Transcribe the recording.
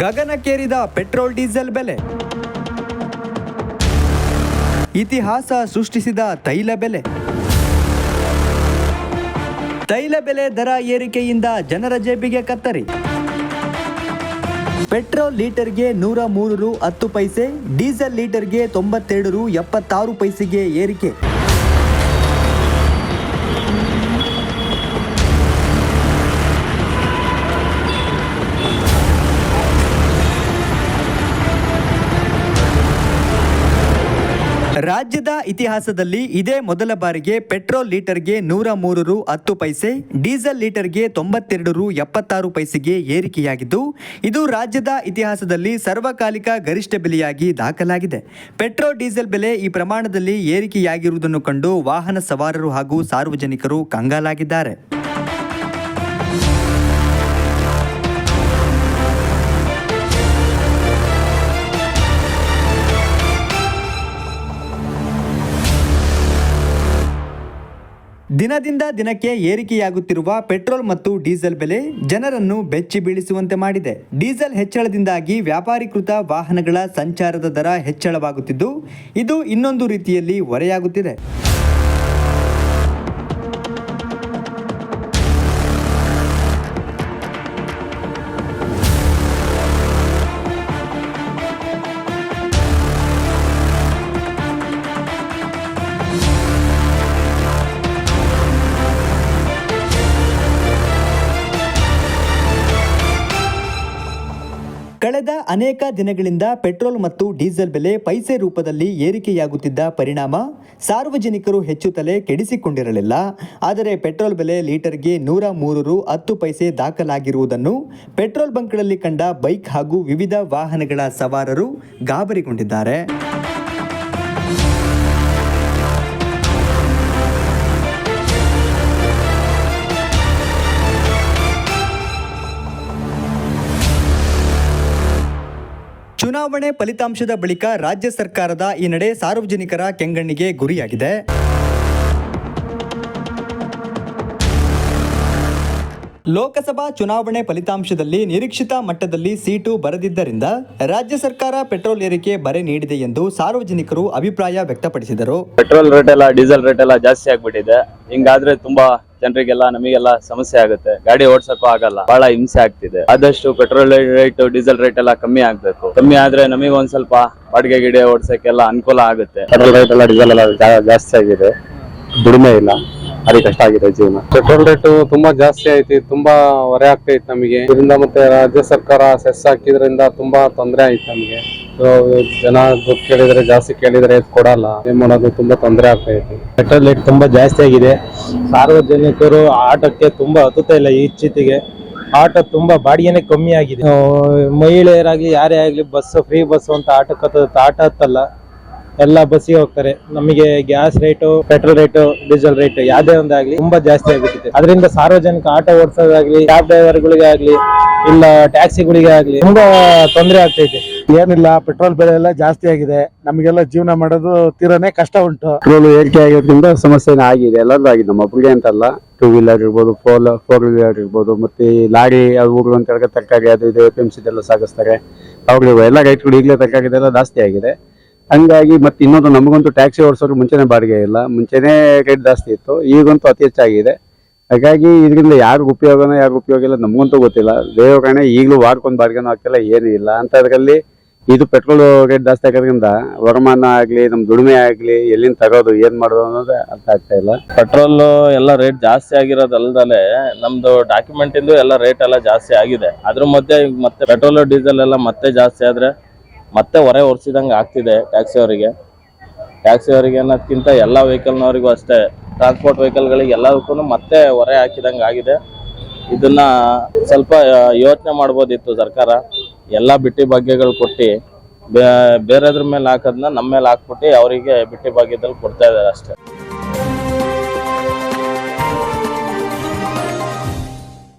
ಗಗನಕ್ಕೇರಿದ petrol diesel ಬೆಲೆ. ಇತಿಹಾಸ ಸೃಷ್ಟಿಸಿದ ತೈಲ ಬೆಲೆ. ತೈಲ ಬೆಲೆ ದರ ಏರಿಕೆಯಿಂದ ಜನರ ಜೇಬಿಗೆ ಕತ್ತರಿ. ಪೆಟ್ರೋಲ್ ಲೀಟರ್ಗೆ ನೂರ ಮೂರು ರು ಹತ್ತು ಪೈಸೆ, ಡೀಸೆಲ್ ಲೀಟರ್ಗೆ ತೊಂಬತ್ತೆರಡು ರು ಎಪ್ಪತ್ತಾರು ಪೈಸೆಗೆ ಏರಿಕೆ. ರಾಜ್ಯದ ಇತಿಹಾಸದಲ್ಲಿ ಇದೇ ಮೊದಲ ಬಾರಿಗೆ ಪೆಟ್ರೋಲ್ ಲೀಟರ್ಗೆ ನೂರ ಮೂರು ರು ಹತ್ತು ಪೈಸೆ, ಡೀಸೆಲ್ ಲೀಟರ್ಗೆ ತೊಂಬತ್ತೆರಡು ರು ಎಪ್ಪತ್ತಾರು ಪೈಸೆಗೆ ಏರಿಕೆಯಾಗಿದ್ದು, ಇದು ರಾಜ್ಯದ ಇತಿಹಾಸದಲ್ಲಿ ಸರ್ವಕಾಲಿಕ ಗರಿಷ್ಠ ಬೆಲೆಯಾಗಿ ದಾಖಲಾಗಿದೆ. ಪೆಟ್ರೋಲ್, ಡೀಸೆಲ್ ಬೆಲೆ ಈ ಪ್ರಮಾಣದಲ್ಲಿ ಏರಿಕೆಯಾಗಿರುವುದನ್ನು ಕಂಡು ವಾಹನ ಸವಾರರು ಹಾಗೂ ಸಾರ್ವಜನಿಕರು ಕಂಗಾಲಾಗಿದ್ದಾರೆ. ದಿನದಿಂದ ದಿನಕ್ಕೆ ಏರಿಕೆಯಾಗುತ್ತಿರುವ ಪೆಟ್ರೋಲ್ ಮತ್ತು ಡೀಸೆಲ್ ಬೆಲೆ ಜನರನ್ನು ಬೆಚ್ಚಿ ಬೀಳಿಸುವಂತೆ ಮಾಡಿದೆ. ಡೀಸೆಲ್ ಹೆಚ್ಚಳದಿಂದಾಗಿ ವ್ಯಾಪಾರೀಕೃತ ವಾಹನಗಳ ಸಂಚಾರದ ದರ ಹೆಚ್ಚಳವಾಗುತ್ತಿದ್ದು, ಇದು ಇನ್ನೊಂದು ರೀತಿಯಲ್ಲಿ ಹೊರೆಯಾಗುತ್ತಿದೆ. ಕಳೆದ ಅನೇಕ ದಿನಗಳಿಂದ ಪೆಟ್ರೋಲ್ ಮತ್ತು ಡೀಸೆಲ್ ಬೆಲೆ ಪೈಸೆ ರೂಪದಲ್ಲಿ ಏರಿಕೆಯಾಗುತ್ತಿದ್ದ ಪರಿಣಾಮ ಸಾರ್ವಜನಿಕರು ಹೆಚ್ಚು ತಲೆ ಕೆಡಿಸಿಕೊಂಡಿರಲಿಲ್ಲ. ಆದರೆ ಪೆಟ್ರೋಲ್ ಬೆಲೆ ಲೀಟರ್ಗೆ ನೂರ ಮೂರು ಹತ್ತು ಪೈಸೆ ದಾಖಲಾಗಿರುವುದನ್ನು ಪೆಟ್ರೋಲ್ ಬಂಕ್ಗಳಲ್ಲಿ ಕಂಡ ಬೈಕ್ ಹಾಗೂ ವಿವಿಧ ವಾಹನಗಳ ಸವಾರರು ಗಾಬರಿಗೊಂಡಿದ್ದಾರೆ. ಚುನಾವಣೆ ಫಲಿತಾಂಶದ ಬಳಿಕ ರಾಜ್ಯ ಸರ್ಕಾರದ ಈ ನಡೆ ಸಾರ್ವಜನಿಕರ ಕೆಂಗಣ್ಣಿಗೆ ಗುರಿಯಾಗಿದೆ. ಲೋಕಸಭಾ ಚುನಾವಣೆ ಫಲಿತಾಂಶದಲ್ಲಿ ನಿರೀಕ್ಷಿತ ಮಟ್ಟದಲ್ಲಿ ಸೀಟು ಬರೆದಿದ್ದರಿಂದ ರಾಜ್ಯ ಸರ್ಕಾರ ಪೆಟ್ರೋಲ್ ಏರಿಕೆ ಬರೆ ನೀಡಿದೆ ಎಂದು ಸಾರ್ವಜನಿಕರು ಅಭಿಪ್ರಾಯ ವ್ಯಕ್ತಪಡಿಸಿದರು. ಪೆಟ್ರೋಲ್ ರೇಟ್ ಎಲ್ಲ, ಡೀಸೆಲ್ ರೇಟ್ ಎಲ್ಲ ಜಾಸ್ತಿ ಆಗ್ಬಿಟ್ಟಿದೆ. ಹಿಂಗಾದ್ರೆ ತುಂಬಾ ಜನರಿಗೆಲ್ಲ ನಮಗೆಲ್ಲ ಸಮಸ್ಯೆ ಆಗುತ್ತೆ. ಗಾಡಿ ಓಡ್ಸಕ್ಕೂ ಆಗಲ್ಲ. ಬಹಳ ಹಿಂಸೆ ಆಗ್ತಿದೆ. ಆದಷ್ಟು ಪೆಟ್ರೋಲ್ ರೇಟ್ ಡೀಸೆಲ್ ರೇಟ್ ಎಲ್ಲ ಕಮ್ಮಿ ಆಗ್ಬೇಕು. ಕಮ್ಮಿ ಆದ್ರೆ ನಮಗೆ ಒಂದ್ ಸ್ವಲ್ಪ ಬಾಡಿಗೆ ಗಿಡ ಓಡ್ಸಕ್ಕೆಲ್ಲ ಅನುಕೂಲ ಆಗುತ್ತೆ. ಪೆಟ್ರೋಲ್ ರೇಟ್ ಎಲ್ಲ ಡೀಸೆಲ್ ಎಲ್ಲ ಜಾಸ್ತಿ ಆಗಿದೆ. ದುಡಿಮೆ ಇಲ್ಲ. ಅದೇ ಕಷ್ಟ ಆಗಿದೆ ಜೀವನ. ಪೆಟ್ರೋಲ್ ರೇಟ್ ತುಂಬಾ ಜಾಸ್ತಿ ಐತಿ ತುಂಬಾ ಹೊರೆ ಆಗ್ತೈತಿ ನಮಗೆ. ಇದರಿಂದ ಮತ್ತೆ ರಾಜ್ಯ ಸರ್ಕಾರ ಸೆಸ್ ಹಾಕಿದ್ರಿಂದ ತುಂಬಾ ತೊಂದರೆ ಆಯ್ತು ನಮಗೆ. ಜನ ದುಡ್ಡು ಕೇಳಿದ್ರೆ, ಜಾಸ್ತಿ ಕೇಳಿದ್ರೆ ಕೊಡಲ್ಲ. ಏನ್ ಮಾಡೋದು, ತುಂಬಾ ತೊಂದರೆ ಆಗ್ತಾ ಇದೆ ಪೆಟ್ರೋಲ್ ರೇಟ್ ತುಂಬಾ ಜಾಸ್ತಿ ಆಗಿದೆ. ಸಾರ್ವಜನಿಕರು ಆಟೋಕ್ಕೆ ತುಂಬಾ ಹತ್ತುತ್ತಾ ಇಲ್ಲ ಇಚ್ಛಿತಿಗೆ ಆಟೋ ತುಂಬಾ ಬಾಡಿಗೆನೆ ಕಮ್ಮಿ ಆಗಿದೆ. ಮಹಿಳೆಯರಾಗ್ಲಿ, ಯಾರೇ ಆಗ್ಲಿ ಬಸ್ ಫ್ರೀ ಬಸ್ ಅಂತ ಆಟೋ ಕತ್ತ ಆಟ ಹತ್ತಲ್ಲ. ಎಲ್ಲ ಬಸ್ಸಿಗೆ ಹೋಗ್ತಾರೆ. ನಮಗೆ gas rate petrol rate diesel rate ಯಾವ್ದೇ ಒಂದಾಗ್ಲಿ ತುಂಬಾ ಜಾಸ್ತಿ ಆಗಿಬಿಟ್ಟಿದೆ. ಅದರಿಂದ ಸಾರ್ವಜನಿಕ ಆಟೋ ಓಡಿಸೋದಾಗ್ಲಿ ಕ್ಯಾಬ್ ಡ್ರೈವರ್ಗಳಿಗೆ ಆಗ್ಲಿ ಇಲ್ಲ ಟ್ಯಾಕ್ಸಿಗಳಿಗೆ ಆಗ್ಲಿ ತುಂಬಾ ತೊಂದರೆ ಆಗ್ತೈತೆ ಏನಿಲ್ಲ ಪೆಟ್ರೋಲ್ ಬೆಲೆ ಎಲ್ಲ ಜಾಸ್ತಿ ಆಗಿದೆ. ನಮಗೆಲ್ಲ ಜೀವನ ಮಾಡೋದು ತೀರಾನೇ ಕಷ್ಟ ಉಂಟು. ಪೆಟ್ರೋಲ್ ಏರಿಕೆ ಆಗಿರೋದ್ರಿಂದ ಸಮಸ್ಯೆ ಆಗಿದೆ. ಎಲ್ಲರದ್ದು ಆಗಿದೆ. ನಮ್ಮ ಒಬ್ಬರಿಗೆ ಅಂತಲ್ಲ ಟೂ ವೀಲರ್ ಇರ್ಬೋದು ಫೋರ್ ಫೋರ್ ವೀಲರ್ ಇರ್ಬೋದು, ಮತ್ತೆ ಲಾರಿ ಊರು ಅಂತ ಹೇಳಿದ್ರೆ ತರಕಾರಿ, ಅದು ಇದು ಇದೆಲ್ಲ ಸಾಗಿಸ್ತಾರೆ. ಅವ್ರಿಗೆ ಎಲ್ಲ ರೈತರುಗಳು ಈಗಲೇ ತರಕಾರಿ ಇದೆಲ್ಲ ಜಾಸ್ತಿ ಆಗಿದೆ. ಹಂಗಾಗಿ ಮತ್ತೆ ಇನ್ನೊಂದು ನಮಗಂತೂ ಟ್ಯಾಕ್ಸಿ ಓಡಿಸೋರು ಮುಂಚೆನೆ ಬಾಡಿಗೆ ಇಲ್ಲ. ಮುಂಚೆನೆ ರೇಟ್ ಜಾಸ್ತಿ ಇತ್ತು. ಈಗಂತೂ ಅತಿ ಹೆಚ್ಚಾಗಿದೆ. ಹಾಗಾಗಿ ಇದರಿಂದ ಯಾರಿಗೂ ಉಪಯೋಗನೋ, ಯಾರಿಗೂ ಉಪಯೋಗ ಇಲ್ಲ, ನಮಗಂತೂ ಗೊತ್ತಿಲ್ಲ. ದೇವರಾಣೆ ಈಗಲೂ ವಾರಕ್ಕೊಂದು ಬಾಡಿಗೆನೂ ಆಗ್ತಿಲ್ಲ ಏನೂ ಇಲ್ಲ. ಅಂಥದ್ರಲ್ಲಿ ಇದು ಪೆಟ್ರೋಲ್ ರೇಟ್ ಜಾಸ್ತಿ ಆಗೋದ್ರಿಂದ ವರಮಾನ ಆಗ್ಲಿ ನಮ್ಮ ದುಡಿಮೆ ಆಗ್ಲಿ, ಎಲ್ಲಿಂದ ತಗೋದು ಏನ್ ಮಾಡೋದು ಅನ್ನೋದು ಅರ್ಥ ಆಗ್ತಾ ಇಲ್ಲ. ಪೆಟ್ರೋಲ್ ಎಲ್ಲ ರೇಟ್ ಜಾಸ್ತಿ ಆಗಿರೋದಲ್ದಲೆ ನಮ್ದು ಡಾಕ್ಯುಮೆಂಟ್ ಇಂದು ಎಲ್ಲ ರೇಟ್ ಎಲ್ಲ ಜಾಸ್ತಿ ಆಗಿದೆ. ಅದ್ರ ಮಧ್ಯೆ ಮತ್ತೆ ಪೆಟ್ರೋಲ್, ಡೀಸೆಲ್ ಎಲ್ಲ ಮತ್ತೆ ಜಾಸ್ತಿ ಆದ್ರೆ ಮತ್ತೆ ಹೊರೆ ಹೊರಿಸಿದಂಗೆ ಆಗ್ತಿದೆ ಟ್ಯಾಕ್ಸಿ ಅವರಿಗೆ. ಟ್ಯಾಕ್ಸಿ ಅವರಿಗೆ ಅನ್ನೋದಕ್ಕಿಂತ ಎಲ್ಲ ವೆಹಿಕಲ್ನವರಿಗೂ ಅಷ್ಟೇ. ಟ್ರಾನ್ಸ್ಪೋರ್ಟ್ ವೆಹಿಕಲ್ಗಳಿಗೆ ಎಲ್ಲದಕ್ಕೂ ಮತ್ತೆ ಹೊರೆ ಹಾಕಿದಂಗೆ ಆಗಿದೆ. ಇದನ್ನ ಸ್ವಲ್ಪ ಯೋಚನೆ ಮಾಡ್ಬೋದಿತ್ತು ಸರ್ಕಾರ. ಎಲ್ಲ ಬಿಟ್ಟಿ ಭಾಗ್ಯಗಳು ಕೊಟ್ಟು ಬೇರೆದ್ರ ಮೇಲೆ ಹಾಕೋದನ್ನ ನಮ್ಮ ಮೇಲೆ ಹಾಕ್ಬಿಟ್ಟು ಅವರಿಗೆ ಬಿಟ್ಟಿ ಭಾಗ್ಯದಲ್ಲಿ ಕೊಡ್ತಾ ಇದ್ದಾರೆ ಅಷ್ಟೇ.